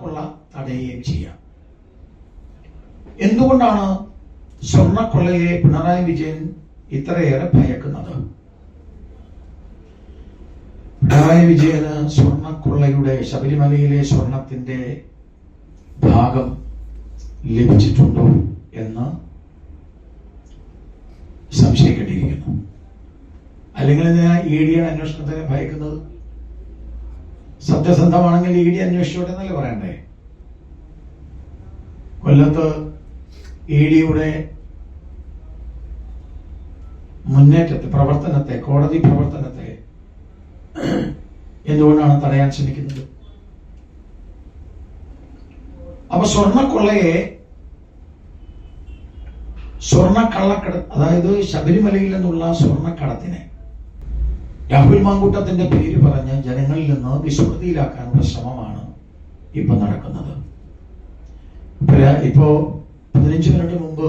കൊള്ള തടയുകയും ചെയ്യാം. എന്തുകൊണ്ടാണ് സ്വർണക്കൊള്ളയെ പിണറായി വിജയൻ ഇത്രയേറെ ഭയക്കുന്നത്? പിണറായി വിജയന് സ്വർണക്കൊള്ളയുടെ ശബരിമലയിലെ സ്വർണത്തിന്റെ ഭാഗം ലഭിച്ചിട്ടുണ്ടോ എന്ന് സംശയിക്കേണ്ടിയിരിക്കുന്നു. അല്ലെങ്കിൽ ഇ ഡിയുടെ അന്വേഷണത്തിന് ഭയക്കുന്നത്? സത്യസന്ധമാണെങ്കിൽ ഇ ഡി അന്വേഷിച്ചോട്ടെ എന്നല്ലേ പറയണ്ടേ? കൊല്ലത്ത് ഇ ഡിയുടെ മുന്നേറ്റത്തെ പ്രവർത്തനത്തെ കോടതി പ്രവർത്തനത്തെ എന്തുകൊണ്ടാണ് തടയാൻ ശ്രമിക്കുന്നത്? അപ്പൊ സ്വർണക്കൊള്ളയെ സ്വർണക്കള്ളക്കട അതായത് ശബരിമലയിൽ നിന്നുള്ള സ്വർണക്കടത്തിനെ രാഹുൽ മാങ്കൂട്ടത്തിന്റെ പേര് പറഞ്ഞ് ജനങ്ങളിൽ നിന്ന് വിസ്മൃതിയിലാക്കാനുള്ള ശ്രമമാണ് ഇപ്പൊ നടക്കുന്നത്. ഇപ്പോ പതിനഞ്ച് മിനിറ്റ് മുമ്പ്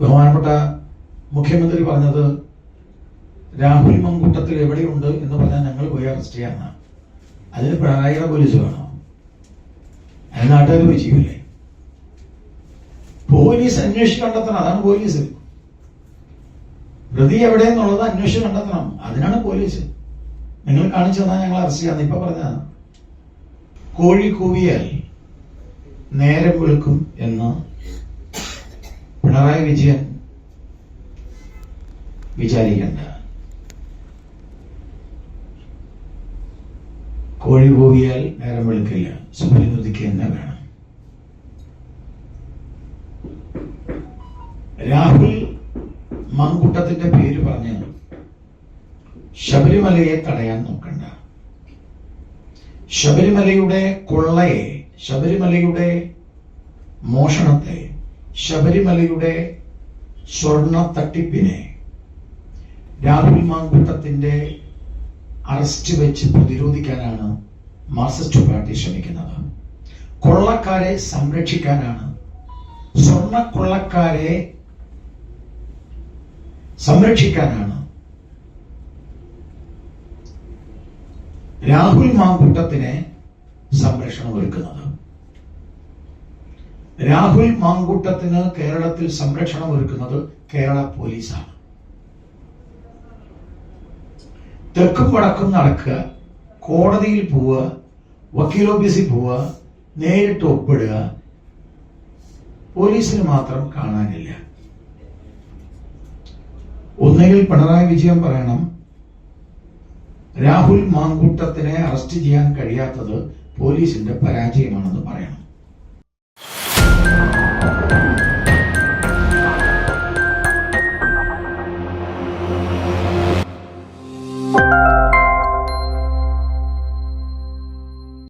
ബഹുമാനപ്പെട്ട മുഖ്യമന്ത്രി പറഞ്ഞത് രാഹുൽ മങ്കൂട്ടത്തിൽ എവിടെയുണ്ട് എന്ന് പറഞ്ഞാൽ ഞങ്ങൾ പോയി അറസ്റ്റ് ചെയ്യാമെന്നാണ് അതിന് പിണറായിയുടെ പോലീസ് വേണം. അതിന് നാട്ടുകാർ പോയി ചെയ്യൂലേ? പോലീസ് അന്വേഷിച്ച് കണ്ടെത്തണം. അതാണ് പോലീസ്. പ്രതി എവിടെയെന്നുള്ളത് അന്വേഷിച്ച് കണ്ടെത്തണം. അതിനാണ് പോലീസ്. നിങ്ങൾ കാണിച്ചു തന്നാൽ ഞങ്ങൾ അറസ്റ്റ് ചെയ്യാന്ന് ഇപ്പൊ പറഞ്ഞതാണ്. കോഴി കൂവിയാൽ നേരം വെളുക്കും എന്ന് പിണറായി വിജയൻ വിചാരിക്കണ്ട. കോഴി കൂവിയാൽ നേരം വെളുക്കില്ല. സൂര്യൻ ഉദിക്കുക വേണം. രാഹുൽ മങ്കൂട്ടത്തിന്റെ പേര് പറഞ്ഞ് ശബരിമലയെ തടയാൻ നോക്കണ്ട. ശബരിമലയുടെ കൊള്ളയെ ശബരിമലയുടെ മോഷണത്തെ ശബരിമലയുടെ സ്വർണ തട്ടിപ്പിനെ രാഹുൽ മാങ്കൂട്ടത്തിന്റെ അറസ്റ്റ് വെച്ച് പ്രതിരോധിക്കാനാണ് മാർക്സിസ്റ്റ് പാർട്ടി ശ്രമിക്കുന്നത്. കൊള്ളക്കാരെ സംരക്ഷിക്കാനാണ് സ്വർണ കൊള്ളക്കാരെ സംരക്ഷിക്കാനാണ്. രാഹുൽ മാങ്കുട്ടത്തിനെ സംരക്ഷണം ഒരുക്കുന്നത്. രാഹുൽ മാങ്കുട്ടത്തിന് കേരളത്തിൽ സംരക്ഷണം ഒരുക്കുന്നത് കേരള പോലീസാണ്. തെക്കും വടക്കും നടക്കുക കോടതിയിൽ പോവുക വക്കീൽ ഓഫീസിൽ പോവുക നേരിട്ട് ഒപ്പിടുക പോലീസിന് മാത്രം കാണാനില്ല. ഒന്നുകിൽ പിണറായി വിജയൻ പറയണം രാഹുൽ മാങ്കൂട്ടത്തിനെ അറസ്റ്റ് ചെയ്യാൻ കഴിയാത്തത് പോലീസിന്റെ പരാജയമാണെന്ന് പറയണം.